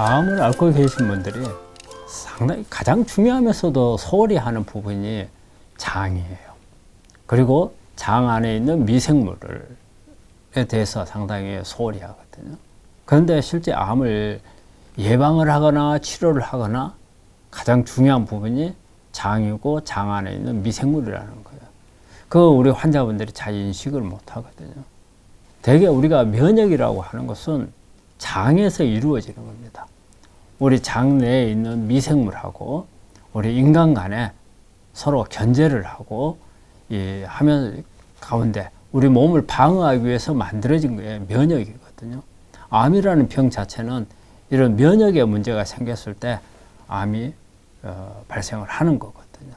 암을 앓고 계신 분들이 상당히 가장 중요하면서도 소홀히 하는 부분이 장이에요. 그리고 장 안에 있는 미생물에 대해서 상당히 소홀히 하거든요. 그런데 실제 암을 예방을 하거나 치료를 하거나 가장 중요한 부분이 장이고 장 안에 있는 미생물이라는 거예요. 그 우리 환자분들이 잘 인식을 못 하거든요. 대개 우리가 면역이라고 하는 것은 장에서 이루어지는 겁니다. 우리 장 내에 있는 미생물하고 우리 인간 간에 서로 견제를 하고 이 하면 가운데 우리 몸을 방어하기 위해서 만들어진 거예요. 면역이거든요. 암이라는 병 자체는 이런 면역에 문제가 생겼을 때 암이 어, 발생을 하는 거거든요.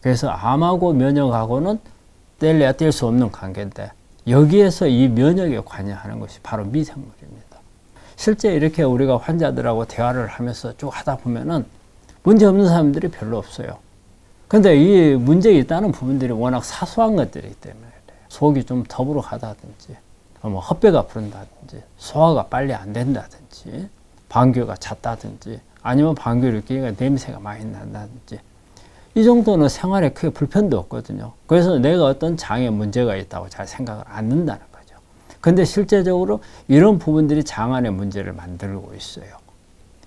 그래서 암하고 면역하고는 뗄래야 뗄 수 없는 관계인데 여기에서 이 면역에 관여하는 것이 바로 미생물입니다. 실제 이렇게 우리가 환자들하고 대화를 하면서 쭉 하다 보면은 문제 없는 사람들이 별로 없어요. 근데 이 문제 있다는 부분들이 워낙 사소한 것들이기 때문에 그래요. 속이 좀 더부룩하다든지, 뭐 헛배가 부른다든지, 소화가 빨리 안 된다든지, 방귀가 찼다든지, 아니면 방귀를 끼니까 냄새가 많이 난다든지, 이 정도는 생활에 크게 불편도 없거든요. 그래서 내가 어떤 장에 문제가 있다고 잘 생각을 안 는다는 거죠. 근데 실제적으로 이런 부분들이 장 안에 문제를 만들고 있어요.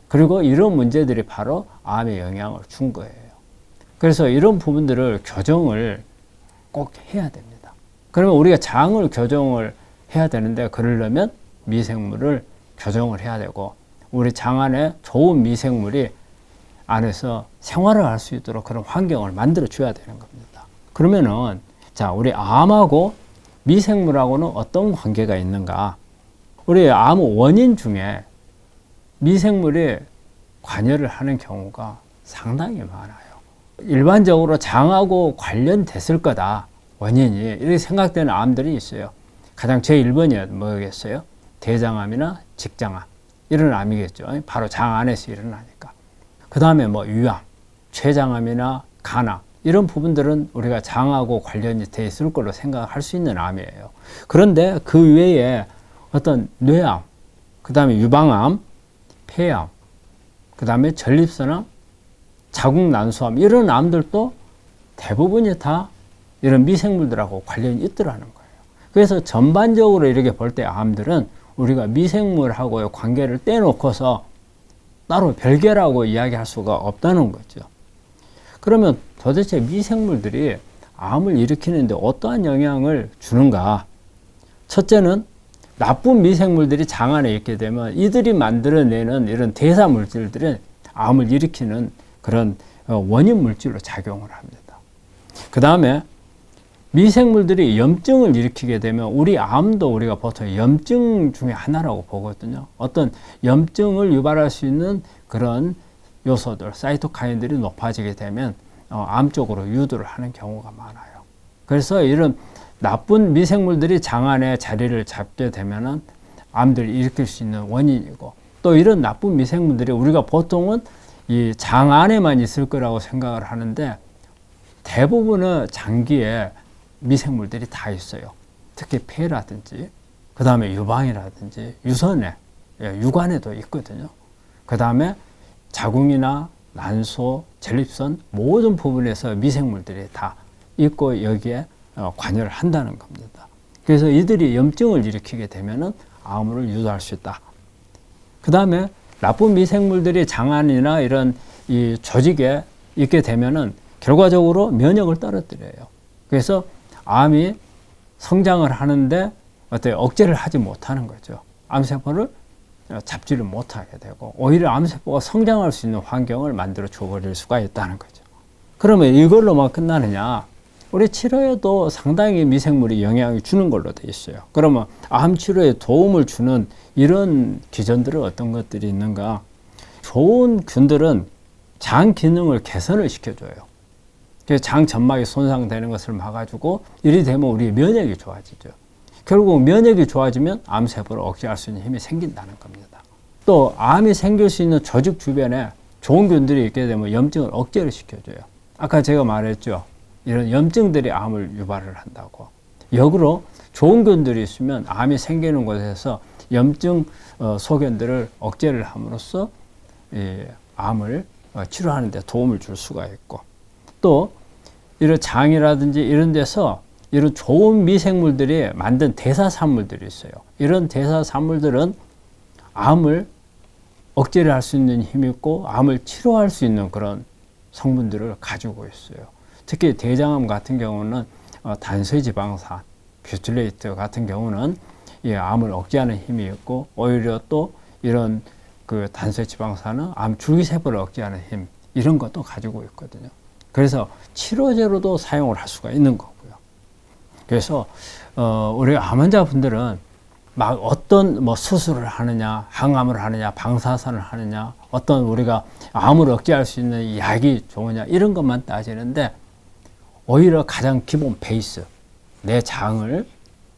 그리고 이런 문제들이 바로 암에 영향을 준 거예요. 그래서 이런 부분들을 교정을 꼭 해야 됩니다. 그러면 우리가 장을 교정을 해야 되는데 그러려면 미생물을 교정을 해야 되고 우리 장 안에 좋은 미생물이 안에서 생활을 할 수 있도록 그런 환경을 만들어 줘야 되는 겁니다. 그러면은 자, 우리 암하고 미생물하고는 어떤 관계가 있는가? 우리 암 원인 중에 미생물이 관여를 하는 경우가 상당히 많아요. 일반적으로 장하고 관련됐을 거다. 원인이 이렇게 생각되는 암들이 있어요. 가장 제일 1번이 뭐겠어요? 대장암이나 직장암 이런 암이겠죠. 바로 장 안에서 일어나니까. 그 다음에 뭐 위암, 췌장암이나 간암 이런 부분들은 우리가 장하고 관련이 돼 있을 걸로 생각할 수 있는 암이에요. 그런데 그 외에 어떤 뇌암, 그 다음에 유방암, 폐암, 그 다음에 전립선암, 자궁난소암 이런 암들도 대부분이 다 이런 미생물들하고 관련이 있더라는 거예요. 그래서 전반적으로 이렇게 볼 때 암들은 우리가 미생물하고의 관계를 떼놓고서 따로 별개라고 이야기할 수가 없다는 거죠. 그러면 도대체 미생물들이 암을 일으키는데 어떠한 영향을 주는가? 첫째는 나쁜 미생물들이 장 안에 있게 되면 이들이 만들어내는 이런 대사 물질들은 암을 일으키는 그런 어, 원인 물질로 작용을 합니다. 그 다음에 미생물들이 염증을 일으키게 되면 우리 암도 우리가 보통 염증 중에 하나라고 보거든요. 어떤 염증을 유발할 수 있는 그런 요소들, 사이토카인들이 높아지게 되면 어, 암 쪽으로 유도를 하는 경우가 많아요. 그래서 이런 나쁜 미생물들이 장 안에 자리를 잡게 되면은 암들을 일으킬 수 있는 원인이고 또 이런 나쁜 미생물들이 우리가 보통은 이 장 안에만 있을 거라고 생각을 하는데 대부분의 장기에 미생물들이 다 있어요. 특히 폐라든지, 그 다음에 유방이라든지, 유선에, 예, 유관에도 있거든요. 그 다음에 자궁이나 난소, 전립선 모든 부분에서 미생물들이 다 있고 여기에 어, 관여를 한다는 겁니다. 그래서 이들이 염증을 일으키게 되면은 암을 유도할 수 있다. 그 다음에 나쁜 미생물들이 장안이나 이런 이 조직에 있게 되면은 결과적으로 면역을 떨어뜨려요. 그래서 암이 성장을 하는데 어떻게 억제를 하지 못하는 거죠. 암세포를 잡지를 못하게 되고 오히려 암세포가 성장할 수 있는 환경을 만들어 줘버릴 수가 있다는 거죠. 그러면 이걸로만 끝나느냐? 우리 치료에도 상당히 미생물이 영향을 주는 걸로 돼 있어요. 그러면 암 치료에 도움을 주는 이런 기전들은 어떤 것들이 있는가? 좋은 균들은 장 기능을 개선을 시켜줘요. 장 점막이 손상되는 것을 막아주고 이리 되면 우리 면역이 좋아지죠. 결국 면역이 좋아지면 암세포를 억제할 수 있는 힘이 생긴다는 겁니다. 또 암이 생길 수 있는 조직 주변에 좋은 균들이 있게 되면 염증을 억제를 시켜줘요. 아까 제가 말했죠. 이런 염증들이 암을 유발을 한다고. 역으로 좋은 균들이 있으면 암이 생기는 곳에서 염증 어, 소견들을 억제를 함으로써 이 암을 어, 치료하는 데 도움을 줄 수가 있고 또 이런 장이라든지 이런 데서 이런 좋은 미생물들이 만든 대사산물들이 있어요. 이런 대사산물들은 암을 억제를 할 수 있는 힘이 있고 암을 치료할 수 있는 그런 성분들을 가지고 있어요. 특히 대장암 같은 경우는 어, 단수지방산, 뷰틀레이트 같은 경우는 이 암을 억제하는 힘이 있고 오히려 또 이런 그 단수지방산은 암 줄기세포를 억제하는 힘 이런 것도 가지고 있거든요. 그래서 치료제로도 사용을 할 수가 있는 거고요. 그래서 어, 우리 암 환자분들은 막 어떤 뭐 수술을 하느냐, 항암을 하느냐, 방사선을 하느냐, 어떤 우리가 암을 억제할 수 있는 약이 좋으냐 이런 것만 따지는데 오히려 가장 기본 베이스 내 장을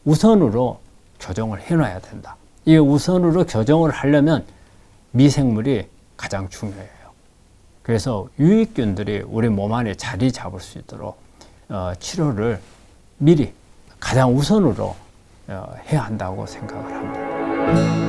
우선으로 교정을 해놔야 된다. 이 우선으로 교정을 하려면 미생물이 가장 중요해요. 그래서 유익균들이 우리 몸 안에 자리 잡을 수 있도록 어, 치료를 미리 가장 우선으로 어, 해야 한다고 생각을 합니다.